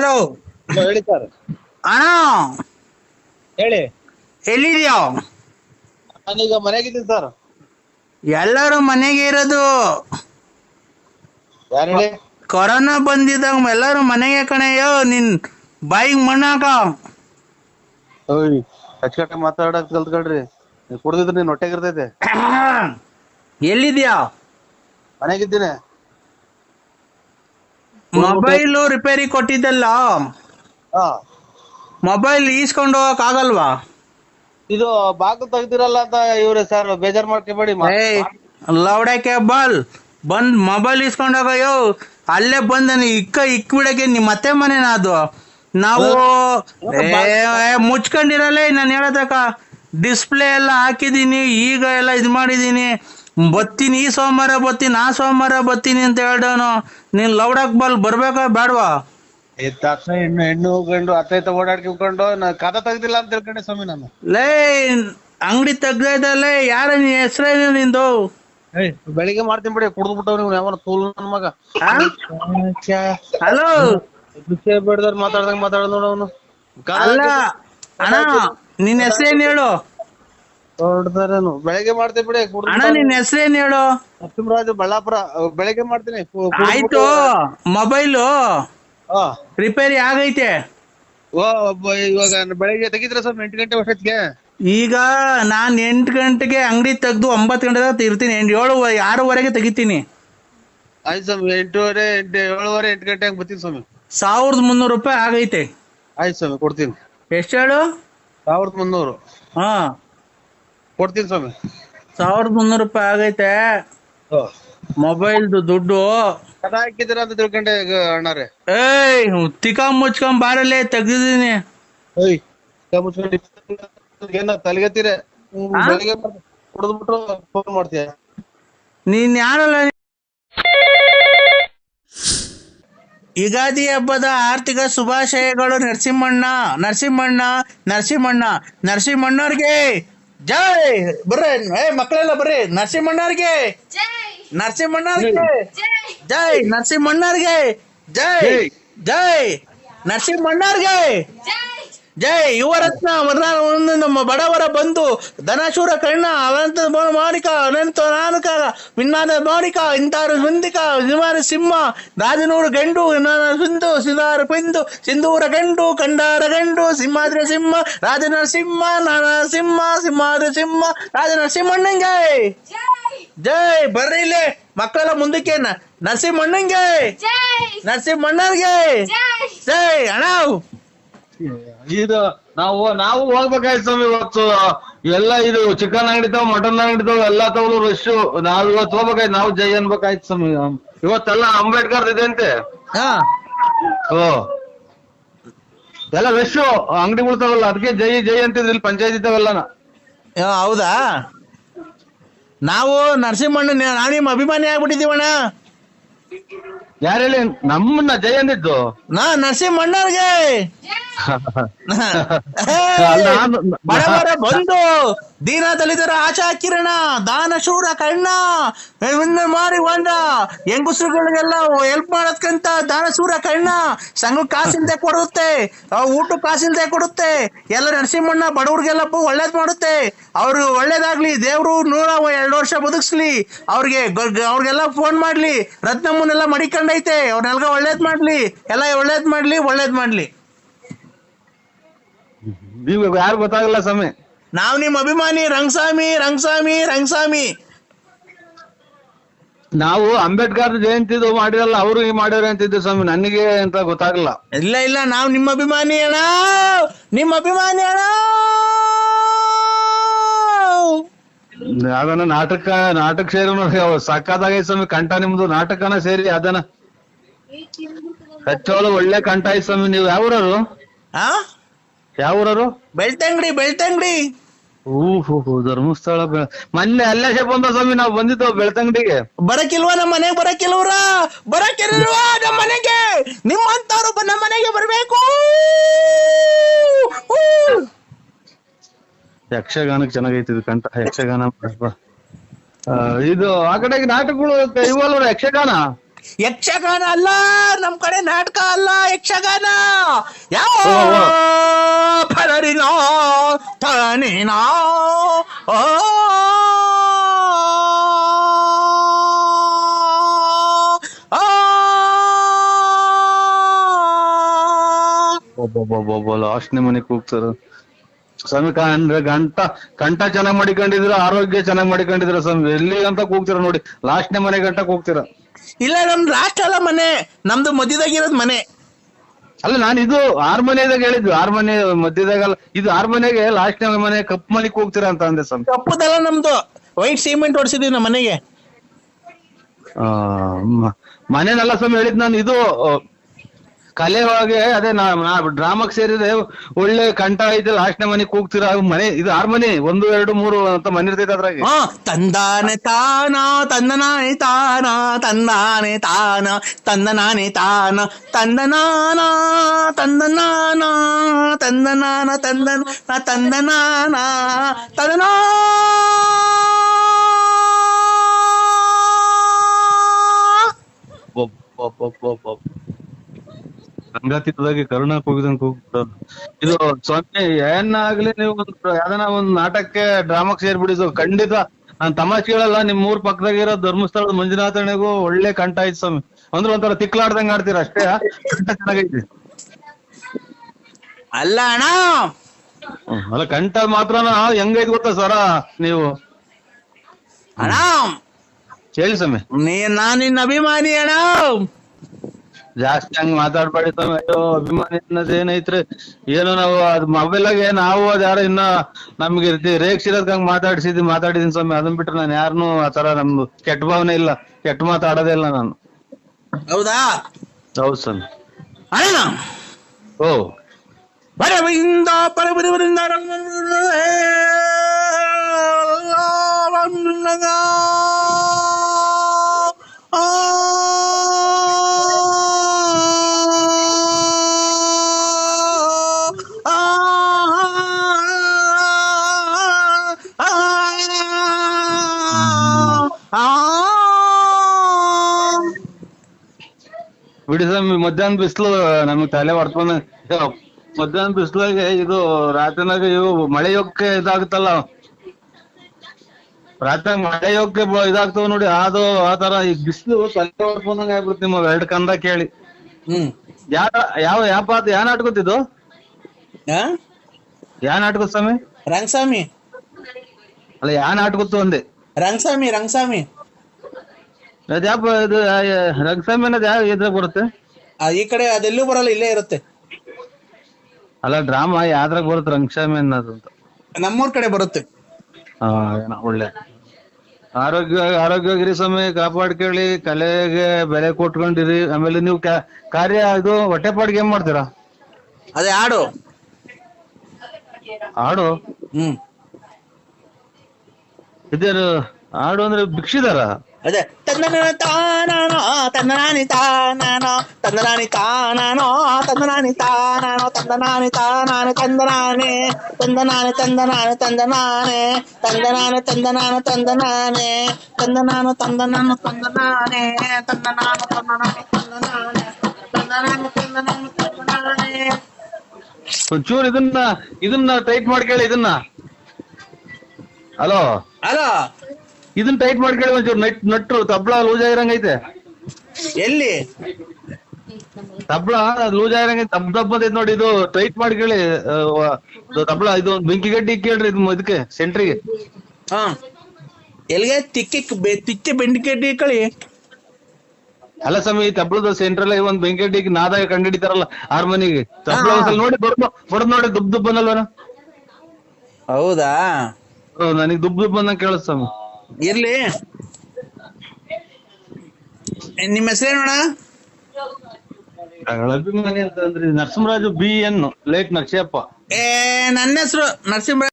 Hello ಹೇಳಿ sir. ಅಣ್ಣ. ಹೇಳಿ. ಎಲ್ಲಿದ್ಯೋ? ನಾನೀಗ ಮನೆಗಿದ್ದೀನಿ ಸರ್. ಎಲ್ಲರೂ ಮನೆಗೆ ಇರೋದು. ಯಾರು ಹೇಳಿ? ಕೊರೋನಾ ಬಂದಿದ್ದಾಗ ಎಲ್ಲರೂ ಮನೆಗೆ ಕಣಯ್ಯೋ ನಿನ್ ಬಾಯಿಗೆ ಮಣ್ಣಾಕ ಓಯ್ ಅಚ್ಚುಕಟ್ಟ ಮಾತಾಡಕ್ ಕಲ್ತ್ಕೊಳ್ರಿ. ಕುಡ್ದಿದ್ರೆ ನೀನ್ ಹೊಟ್ಟೆಗಿರ್ತೈತೆ ಎಲ್ಲಿದ್ಯಾ? ಮನೆಯಾಗಿದ್ದೀನಿ ಮೊಬೈಲು ರಿಪೇರಿ ಕೊಟ್ಟಿದ್ದಲ್ಲ? ಮೊಬೈಲ್ ಈಸ್ಕೊಂಡು ಹೋಗಕ್ ಆಗಲ್ವಾ? ಇದು ಬಾಗಿಲು ತೆಗ್ದಿರಲ್ಲ ಅಂತ ಇವ್ರೆ ಸರ್ ಬೇಜಾರ್ ಮಾಡ್ಕೋಬೇಡಿ ಲೌಡ ಏಯ್ ಲೌಡಕ್ಕೆ ಬಾಲ್. ಬಂದ್ ಮೊಬೈಲ್ ಇಸ್ಕೊಂಡು ಹೋಗಯ್ಯೋ ಅಲ್ಲೇ ಬಂದ ಇಕ್ಕ ಇಕ್ ಬಿಡಕ್ಕೆ ನಿಮ್ಮ ಮತ್ತೆ ಮನೆನ ಅದು. ನಾವು ಮುಚ್ಕೊಂಡಿರಲ್ಲ ನಾನು ಹೇಳತಕ್ಕ ಡಿಸ್ಪ್ಲೇ ಎಲ್ಲ ಹಾಕಿದೀನಿ ಈಗ ಎಲ್ಲ ಇದು ಮಾಡಿದೀನಿ ಬತ್ತೀನಿ ಈ ಸೋಮವಾರ ಬತ್ತೀನಿ ಆ ಸೋಮವಾರ ಬತ್ತೀನಿ ಅಂತ ಹೇಳ್ದವನು ನೀನ್ ಲೌಡಕ್ ಬಲ್ ಬರ್ಬೇಕಾ ಬೇಡವಾ ಈ ತಕ್ಷಣ ಹೆಣ್ಣು ಹೆಣ್ಣು ಗಂಡು ಅತ್ತೈತ ಓಡಾಡ್ಕೊಂಡು ನಾ ಕದ ತೆಗ್ದಿಲ್ಲ ಅಂತ ತಿಳ್ಕೊಂಡೆ ಸ್ವಾಮಿ ನಾನು. ಲೇ ಅಂಗಡಿ ತೆಗ್ದೈತಲ್ಲೇ ಯಾರ ನೀ ಹೆಸ್ರೇನು ನಿಂದು? ಏಯ್ ಬೆಳಿಗ್ಗೆ ಮಾಡ್ತೀನಿ ಬಿಡಿ ಕುಡ್ದು ಬಿಟ್ಟವ್ ನೀವು ಯಾವ ತೂಲ್ ನನ್ ಮಗ. ಹಲೋ? ವಿಷಯ ಬೇಡದವ್ರು ಮಾತಾಡ್ದಂಗ ಮಾತಾಡ ನೋಡ ಅವನು. ಅಲ್ಲ ಅಣ್ಣ ನಿನ್ ಹೆಸ್ರೇನ್ ಹೇಳು? ಹೊಡ್ತಾರೇನು ಬೆಳಿಗ್ಗೆ ಮಾಡ್ತೀನಿ ಬಿಡಿ ಕುಡ್ದು ಅಣ್ಣ ನಿನ್ ಹೆಸ್ರೇನ್ ಹೇಳು? ನರಸಿಂಹರಾಜು ಬಳ್ಳಾಪುರ. ಅಹ್, ಬೆಳಿಗ್ಗೆ ಮಾಡ್ತೀನಿ. ಕು- ಕುಡ್ದು ಆಯ್ತು ಮೊಬೈಲು ಹಾ ರಿಪೇರಿ ಆಗೈತೆ. ಓ ಒಬ್ಬ ಇವಾಗ ಬೆಳಿಗ್ಗೆ ತೆಗಿದ್ರೆ ಸ್ವಲ್ಪ ಎಂಟು ಗಂಟೆ ವರ್ಷಕ್ಕೆ? ಈಗ ನಾನ್ ಎಂಟು ಗಂಟೆಗೆ ಅಂಗಡಿ ತೆಗ್ದು ಒಂಬತ್ತು ಗಂಟೆ ತನಕ ಇರ್ತೀನಿ ಎಂಟು ಏಳು ಆರೂವರೆಗೆ ತೆಗಿತೀನಿ. ಆಯ್ತು ಸ್ವಾಮಿ ಎಂಟೂವರೆ ಎಂಟು ಏಳುವರೆ ಎಂಟು ಗಂಟೆ ಹಂಗೆ ಬರ್ತೀನಿ ಸ್ವಾಮಿ. ಸಾವಿರದ ಮುನ್ನೂರು ರೂಪಾಯಿ ಆಗೈತೆ. ಆಯ್ತು ಸ್ವಾಮಿ ಕೊಡ್ತೀನಿ. ಎಷ್ಟು ಹೇಳು? ಸಾವಿರದ ಮುನ್ನೂರು. ಹಾ. ಕೊಡ್ತೀನಿ ಸ್ವಾಮಿ. ಸಾವಿರದ ಮುನ್ನೂರು ರೂಪಾಯಿ ಆಗೈತೆ. ಮೊಬೈಲ್ದು ದುಡ್ಡು. ಕದ ಹಾಕಿದ್ದೀರಾ ಅಂತ ತಿಳ್ಕೊಂಡೆ ಅಣ್ಣಾರೆ. ಏಯ್ ತಿಕ್ಕ ಮುಚ್ಕೊಂಡ್ ಬಾರಲ್ಲೇ ತೆಗ್ದಿದ್ದೀನಿ. ಏಯ್ ಕೈ ಮುಚ್ಕೊಂಡು ಏನ ತಲೆಗೆತ್ತೀರ? ಆ? ಬೆಳಿಗ್ಗೆ ಕುಡಿದ್ಬಿಟ್ಟು ಫೋನ್ ಮಾಡ್ತೀಯ? ನೀನ್ ಯಾರಲ್ಲ ಯುಗಾದಿ ಹಬ್ಬದ ಆರ್ಥಿಕ ಶುಭಾಶಯಗಳು ನರಸಿಂಹಣ್ಣ ನರಸಿಂಹಣ್ಣ ನರಸಿಂಹಣ್ಣ ನರಸಿಂಹಣ್ಣವ್ರಿಗೆ. ಜೈ! ಬರ್ರಿ. ಏ ಮಕ್ಕಳೆಲ್ಲ ಬರ್ರಿ. ನರಸಿಂಹಣ್ಣವ್ರಿಗೆ. ನರಸಿಂಹಣ್ಣವ್ರಿಗೆ. ಜೈ! ನರಸಿಂಹಣ್ಣವ್ರಿಗೆ. ಜೈ ಜೈ! ನರಸಿಂಹಣ್ಣವ್ರಿಗೆ. ಜೈ ಯುವರತ್ನ ಒಂದು ನಮ್ಮ ಬಡವರ ಬಂಧು ಧನಶೂರ ಕರ್ಣ ಅನಂತ ಮಾಣಿಕ ಅನಂತ ನಾನಕ ವಿನ್ನಾದ ಮೌನಿಕ ಇಂತಾರು ಮುಂದಿಕ ಸಿಂಹಾರ ಸಿಂಹ ರಾಜನೂರು ಗಂಡು ಸಿಂಧು ಸಿದಾರ ಪಿಂದು ಸಿಂಧೂರ ಗಂಡು ಕಂಡಾರ ಗಂಡು ಸಿಂಹಾದ್ರ ಸಿಂಹ ರಾಜನ ಸಿಂಹ ನಾನ ಸಿಂಹ ಸಿಂಹಾದ್ರ ಸಿಂಹ ರಾಜನ ಸಿಂಹಣ್ಣಂಗೆ. ಜೈ ಬರ್ರಿ ಇಲ್ಲಿ ಮಕ್ಕಳೆಲ್ಲ ಮುಂದಕ್ಕೆ ನರಸಿಂಹಣ್ಣಂಗೆ. ನರಸಿಂಹಣ್ಣನ್ಗೆ ಜೈ ಅಣ್ಣ ಇದು ನಾವು ನಾವು ಹೋಗ್ಬೇಕಾಯ್ತು ಸ್ವಾಮಿ ಇವತ್ತು. ಎಲ್ಲ ಇದು ಚಿಕನ್ ಅಂಗಡಿ ತಾವ್ ಮಟನ್ ಅಂಗಡಿ ತಾವ್ ಎಲ್ಲ ತಗೊಂಡು ರಶ್ ನಾವ್ ಇವತ್ತು ಹೋಗ್ಬೇಕಾಯ್ತು ನಾವು ಜೈ ಅನ್ಬೇಕಾಯ್ತು ಸ್ವಾಮಿ. ಇವತ್ತೆಲ್ಲ ಅಂಬೇಡ್ಕರ್ ಇದೆ ಅಂತೆ ಹಾ. ಓ. ಎಲ್ಲ ರಶ್ ಅಂಗಡಿಗಳು ತಾವಲ್ಲ ಅದಕ್ಕೆ ಜೈ ಜೈ ಅಂತಿದ್ರು ಇಲ್ಲಿ ಪಂಚಾಯತ್ ಇದ್ದಾವೆಲ್ಲ ಆ, ಹೌದಾ? ನಾವು ನರಸಿಂಹಣ್ಣ ನಾನು ನಿಮ್ಮ ಅಭಿಮಾನಿ ಆಗ್ಬಿಟ್ಟಿದೀವಣ್ಣ ಯಾರು ಹೇಳಿ? ನಮ್ಮನ್ನ ಜೈ ಅಂದಿದ್ದು. ನಾ ನರಸಿಂಹಣ್ಣವ್ರಿಗೆ. ಬಡವರ ಬಂಧು ದೀನ ದಲಿತರ ಆಶಾ ಕಿರಣ ದಾನ ಶೂರ ಕಣ್ಣ ಮಾರಿ ಒಂದ ಹೆಂಗುಸ್ರುಗಳಿಗೆಲ್ಲ ಹೆಲ್ಪ್ ಮಾಡೋದ್ಕಂತ ದಾನ ಶೂರ ಕಣ್ಣ ಸಂಘ ಕಾಸಿಲ್ದೆ ಕೊಡುತ್ತೆ ಊಟ ಕಾಸಿಲ್ದೆ ಕೊಡುತ್ತೆ ಎಲ್ಲ ನರಸಿಂಹಣ್ಣ ಬಡವ್ರಿಗೆಲ್ಲ ಒಳ್ಳೇದ್ ಮಾಡುತ್ತೆ. ಅವ್ರು ಒಳ್ಳೇದಾಗ್ಲಿ ದೇವ್ರು ನೂರ ಎರಡು ವರ್ಷ ಬದುಕ್ಸ್ಲಿ ಅವ್ರಿಗೆ ಅವ್ರಿಗೆಲ್ಲ ಫೋನ್ ಮಾಡ್ಲಿ ರತ್ನಮ್ಮನೆಲ್ಲ ಮಡಿಕೊಂಡೈತೆ ಅವ್ರನ್ನೆಲ್ಲ ಒಳ್ಳೇದ್ ಮಾಡ್ಲಿ ಎಲ್ಲ ಒಳ್ಳೇದ್ ಮಾಡ್ಲಿ ಒಳ್ಳೇದ್ ಮಾಡ್ಲಿ. ನೀವು ಯಾರು ಗೊತ್ತಾಗಲ್ಲ ಸ್ವಾಮಿ. ನಾವ್ ನಿಮ್ ಅಭಿಮಾನಿ ರಂಗಸ್ವಾಮಿ ರಂಗಸ್ವಾಮಿ ರಂಗಸ್ವಾಮಿ. ನಾವು ಅಂಬೇಡ್ಕರ್ ಜಯಂತಿದು ಮಾಡಿರಲ್ಲ ಅವರು ಮಾಡ್ಯಾರ ಅಂತಿದ್ದೆ ಸ್ವಾಮಿ ನನಗೆ ಅಂತ ಗೊತ್ತಾಗಲ್ಲ. ಇಲ್ಲ ಇಲ್ಲ ನಾವ್ ನಿಮ್ಮ ಅಭಿಮಾನಿ ಅಣ್ಣ ನಿಮ್ಮ ಅಭಿಮಾನಿ ಅಣ್ಣ. ಅದನ್ನ ನಾಟಕ ನಾಟಕ ಸೇರಿ ನೋಡಿ ಸ್ವಾಮಿ ಕಂಠ ನಿಮ್ದು ನಾಟಕನ ಸೇರಿ ಅದನ್ನ. ಹಚ್ಚೋಳು ಒಳ್ಳೆ ಕಂಠ ಐತ್ ಸ್ವಾಮಿ ನೀವು ಯಾವ ಯಾವ್ರರು ಬೆಳ್ತಂಗಡಿ ಬೆಳ್ತಂಗಡಿ. ಊಹು ಧರ್ಮಸ್ಥಳ ಬೆ- ಮೊನ್ನೆ ಅಲ್ಲೇ ಬಂದ ಸ್ವಾಮಿ ನಾವು ಬಂದಿದ್ದು ಬೆಳ್ತಂಗಡಿಗೆ. ಬರಕಿಲ್ವಾ ನಮ್ಮ ಮನೆಗೆ ಬರಕಿಲ್ವ್ರ ಬರಕಿಲ್ವಾ ನಮ್ಮ ಮನೆಗೆ? ನಿಮ್ಮಂತವ್ರು ಬ- ನಮ್ಮ ಮನೆಗೆ ಬರ್ಬೇಕು. ಊ. ಯಕ್ಷಗಾನಕ್ಕೆ ಚೆನ್ನಾಗೈತಿ ಇದು ಕಂಠ ಯಕ್ಷಗಾನ. ಆ, ಇದು ಆ ಕಡೆಗೆ ನಾಟಕಗಳು ಇವಲ್ವ ಯಕ್ಷಗಾನ? ಯಕ್ಷಗಾನ ಅಲ್ಲ ನಮ್ ಕಡೆ ನಾಟಕ ಅಲ್ಲ ಯಕ್ಷಗಾನ. ಯಾವ. ಫಲರಿನ ತನಿನ ಓ. ಲಾಸ್ಟ್ ಮನೆಗ್ ಹೋಗ್ತಾರ ಸ್ವಾಮಿ ಅಂದ್ರೆ ಗಂಟ ಕಂಠ ಚೆನ್ನಾಗ್ ಮಾಡಿಕೊಂಡಿದ್ರ ಆರೋಗ್ಯ ಚೆನ್ನಾಗ್ ಮಾಡಿಕೊಂಡಿದ್ರ ಸ್ವಾಮಿ ಎಲ್ಲಿ ಅಂತ ಕೂಗ್ತೀರ ನೋಡಿ ಲಾಸ್ಟ್ನೇ ಮನೆ ಗಂಟ ಕೂಗ್ತೀರ. ಇಲ್ಲ ನಮ್ದು ಲಾಸ್ಟ್ ಅಲ್ಲ ಮನೆ. ನಮ್ದು ಮಧ್ಯದಾಗಿರೋದ್ ಮನೆ. ಅಲ್ಲ ನಾನು ಇದು ಆರ್ ಮನೆದಾಗ ಹೇಳಿದ್ದು. ಆರ್ ಮನೆ ಮಧ್ಯದಾಗಲ್ಲ. ಇದು ಆರ್ ಮನೆಗೆ ಲಾಸ್ಟ್ನೇ ಮನೆ ಕಪ್ ಮಲಿಕ್ ಹೋಗ್ತೀರಾ ಅಂತ ಅಂದೆ ಸ್ವಾಮಿ. ಕಪ್ಪುದಲ್ಲ ನಮ್ದು. ವೈಟ್ ಸಿಮೆಂಟ್ ಹೊಡ್ಸಿದೀವಿ ನಮ್ಮ ಮನೆಗೆ. ಆ, ಮ- ಮನೆನಲ್ಲ ಸ್ವಾಮಿ ಹೇಳಿದ್ ನಾನು. ಇದು ಕಲೆ ಒಳಗೆ ಅದೇ ನಾ ಡ್ರಾಮಾಕ್ ಸೇರಿದ್ರೆ ಒಳ್ಳೆ ಕಂಠ ಐತೆ ಲಾಸ್ಟ್ನೇ ಮನೆ ಕೂಗ್ತೀರಾ? ಮನೆ ಇದು ಆರ್ ಮನೆ? ಒಂದು ಎರಡು ಮೂರು ಅಂತ ಮನೆ ಇರ್ತೈತೆ ಅದ್ರಾಗೆ. ಹಾ ತಂದಾನೆ ತಾನ ತಂದನಾನೆ ತಾನ ತಂದಾನೆ ತಾನ ತಂದನಾನೆ ತಾನ ತಂದನಾನ ತಂದನಾನ ತಂದನಾನ ತಂದನ ತಂದನಾನ ತಂದನಾ. ಸಂಗಾತಿದಾಗಿ ಕರುಣ ಕೂಗಿದಂಗ್ ಕೂಗ್ಬಿಡೋದು. ಇದು ಸ್ವಾಮಿ ಏನಾಗ್ಲಿ ನೀವು ಯಾವ್ದನ ಒಂದ್ ನಾಟಕಕ್ಕೆ ಡ್ರಾಮಾಕ್ ಸೇರ್ಬಿಡಿ ಸೊ ಖಂಡಿತ. ನಾನ್ ತಮಾಷೆ ಕೇಳಲ್ಲ ನಿಮ್ ಊರ್ ಪಕ್ಕದಾಗಿರೋ ಧರ್ಮಸ್ಥಳದ ಮಂಜುನಾಥಣೆಗೂ ಒಳ್ಳೆ ಕಂಠ ಆಯ್ತು ಸ್ವಾಮಿ. ಅಂದ್ರೆ ಒಂಥರ ತಿಕ್ಲಾಡ್ದಂಗ್ ಆಡ್ತೀರ ಅಷ್ಟೇ ಕಂಠ ಚೆನ್ನಾಗೈತಿ. ಅಲ್ಲ ಅಣ್ಣ! ಅಲ್ಲ ಕಂಠ ಮಾತ್ರ ಹೆಂಗೈತಿ ಗೊತ್ತಾ ಸರ ನೀವು? ಅಣ್ಣ! ಹೇಳಿ ಸ್ವಾಮಿ. ನೀ ನಾನು ನಿನ್ನ ಅಭಿಮಾನಿ ಅಣ್ಣ! ಜಾಸ್ತಿ ಹಂಗ್ ಮಾತಾಡ್ಬೇಡಿ ತಮ್ಮ. ಅಯ್ಯೋ ಅಭಿಮಾನಿ ಅನ್ನೋದ್ ಏನೈತ್ರಿ? ಏನೋ ನಾವು ಅದ್ ಮೊಬೈಲಾಗೆ ನಾವು ಅದ್ ಯಾರೋ ಇನ್ನ ನಮ್ಗೆ ಇರ್ತಿ ರೇಗ್ಸಿರೋದ್ ಹಂಗ್ ಮಾತಾಡ್ಸಿದ್ದಿ ಮಾತಾಡಿದೀನಿ ಸ್ವಾಮಿ. ಅದನ್ ಬಿಟ್ರೆ ನಾನು ಯಾರನ್ನು ಆತರ ನಮ್ದು ಕೆಟ್ಟ ಭಾವನೆ ಇಲ್ಲ. ಕೆಟ್ಟ ಮಾತಾಡೋದೇ ಇಲ್ಲ ನಾನು. ಹೌದಾ? ಹೌದ್ ಸ್ವಾಮಿ. ಅಣ್ಣ! ಓ. ಪರವಿಂದ ಪರವಿರಿಂದ ಬಿಡಿ ಸ್ವಾಮಿ ಮಧ್ಯಾಹ್ನ ಬಿಸಿಲು ನಮಗ್ ತಲೆ ಹೊಡ್ಕೊಂಡ್ ಮಧ್ಯಾಹ್ನ ಬಿಸಿಲಾಗೆ ಇದು ರಾತ್ರಿನಾಗ ಇವು ಮಳೆ ಯೋಗಕ್ಕೆ ಇದಾಗುತ್ತಲ್ಲ ರಾತ್ರಿ ಮಳೆ ಯೋಗಕ್ಕೆ ಇದಾಗ್ತಾವ ನೋಡಿ ಅದು ಆತರ ತರ ಈ ಬಿಸಿಲು ತಲೆ ಹೊಡ್ಕೊಂಡಂಗ ಆಗ್ಬಿಡುತ್ತೆ ನಿಮ್ಮ ಎರಡ್ ಕಂದ ಕೇಳಿ. ಹ್ಮ್. ಯಾವ ಯಾವ ಯಾವ ಪಾತ ಯಾವ ನಾಟಕತ್ತಿದ್ದು? ಯಾವ ನಾಟಕ ಸ್ವಾಮಿ? ರಂಗಸ್ವಾಮಿ. ಅಲ್ಲ ಯಾವ ನಾಟಕತ್ತು ಅಂದೆ? ರಂಗಸ್ವಾಮಿ ರಂಗಸ್ವಾಮಿ. ಅದ್ ಯಾವ ಇದು ರಂಗಸ್ವಾಮಿ ಅನ್ನೋದು ಯಾವ ಇದ್ರಾಗ ಬರುತ್ತೆ? ಆ, ಈ ಕಡೆ ಅದೆಲ್ಲೂ ಬರಲ್ಲ ಇಲ್ಲೇ ಇರುತ್ತೆ. ಅಲ್ಲ ಡ್ರಾಮಾ ಯಾವ್ದ್ರಾಗ ಬರುತ್ತೆ ರಂಗಸ್ವಾಮಿ ಅನ್ನೋದು ಅಂತ? ನಮ್ಮೂರ್ ಕಡೆ ಬರುತ್ತೆ. ಆ, ಏನೋ ಒಳ್ಳೆ. ಆರೋಗ್ಯ ಆರೋಗ್ಯವಾಗಿರಿ ಸ್ವಾಮಿ ಕಾಪಾಡ್ಕೊಳ್ಳಿ ಕಲೆಗೆ ಬೆಲೆ ಕೊಟ್ಕೊಂಡಿರಿ. ಆಮೇಲೆ ನೀವು ಕ್ಯಾ- ಕಾರ್ಯ ಇದು ಹೊಟ್ಟೆಪಾಡಿಗೆ ಏನ್ ಮಾಡ್ತೀರಾ? ಅದೇ ಹಾಡು. ಹಾಡು? ಹ್ಮ್. ಇದೇನು ಹಾಡು ಅಂದ್ರೆ ಭಿಕ್ಷಿದಾರ? ಅದೇ ತಂದನ ತಾನಾನೋ ತಂದನಾನಿ ತಾನಾನೋ ತಂದನಾನಿ ತಾನಾನೋ ತಂದನಾನಿ ತಾನಾನೋ ತಂದನಾನಿ ತಾನಾನೆ ತಂದನಾನೆ ತಂದನಾನೆ ತಂದನಾನೆ ತಂದನಾನೆ ತಂದನಾನೆ ತಂದನಾನ ತಂದನಾನೆ ತಂದನಾನು ತಂದನಾನು ತಂದನಾನೆ ತಂದನಾನು ತಂದನಾನೆ ತಂದನಾನೆ ತಂದನಾನು ತಂದನಾನು ತಂದನಾನೆ ಒಂಚೂರು ಇದನ್ನ ಇದನ್ನ ಟೈಪ್ ಮಾಡ್ಕೇಳಿ ಇದನ್ನ ಹಲೋ ಅಲೋ ಇದನ್ನ ಟೈಟ್ ಮಾಡ್ಕೊಳ್ಳಿ ಒಂಚೂರು. ನಟ್ ನಟ್ರು ತಬ್ಳ ಲೂಸ್ ಆಗಿರಂಗೈತೆ. ಎಲ್ಲಿ? ತಬ್ಳ ಲೂಸ್ ಆಗಿರಂಗ ತಬ್ ತಬ್ ಅಂತ ನೋಡಿ ಇದು ಟೈಟ್ ಮಾಡ್ಕೊಳ್ಳಿ. ತಬ್ಳ ಇದು ಬೆಂಕಿ ಗಡ್ಡಿ ಕೇಳ್ರಿ ಇದು ಇದಕ್ಕೆ ಸೆಂಟ್ರಿಗೆ ಹಾ. ಎಲ್ಲಿಗೆ ತಿಕ್ಕಿ ತಿಕ್ಕಿ ಬೆಂಡಿಕೆಡ್ಡಿ ಕಳಿ ಅಲ್ಲ ಸ್ವಾಮಿ ಈ ತಬ್ಳದ ಸೆಂಟ್ರ್ ಅಲ್ಲಿ ಒಂದ್ ಬೆಂಕಿ ಗಡ್ಡಿ ನಾದಾಗ ಕಂಡಿಡಿತಾರಲ್ಲ ಹಾರ್ಮೋನಿಗೆ. ತಬ್ಳ. ಒಂದ್ಸಲ ನೋಡಿ ಬರ್ದು ಬಡ್ದು ನೋಡಿ ದುಬ್ ದುಬ್ ಅನ್ನಲ್ವನ? ಹೌದಾ? ನನಗೆ ದುಬ್ ದುಬ್ ಕೇಳಿಸ್ ಸ್ವಾಮಿ. ಇರ್ಲಿ. ನಿಮ್ಮ ಹೆಸರೇನೋಣ ಅಭಿಮಾನಿ ಅಂತಂದ್ರೆ Narasimharaju B N late Nakshayappa ಏ ನನ್ನ ಹೆಸರು ನರಸಿಂಹ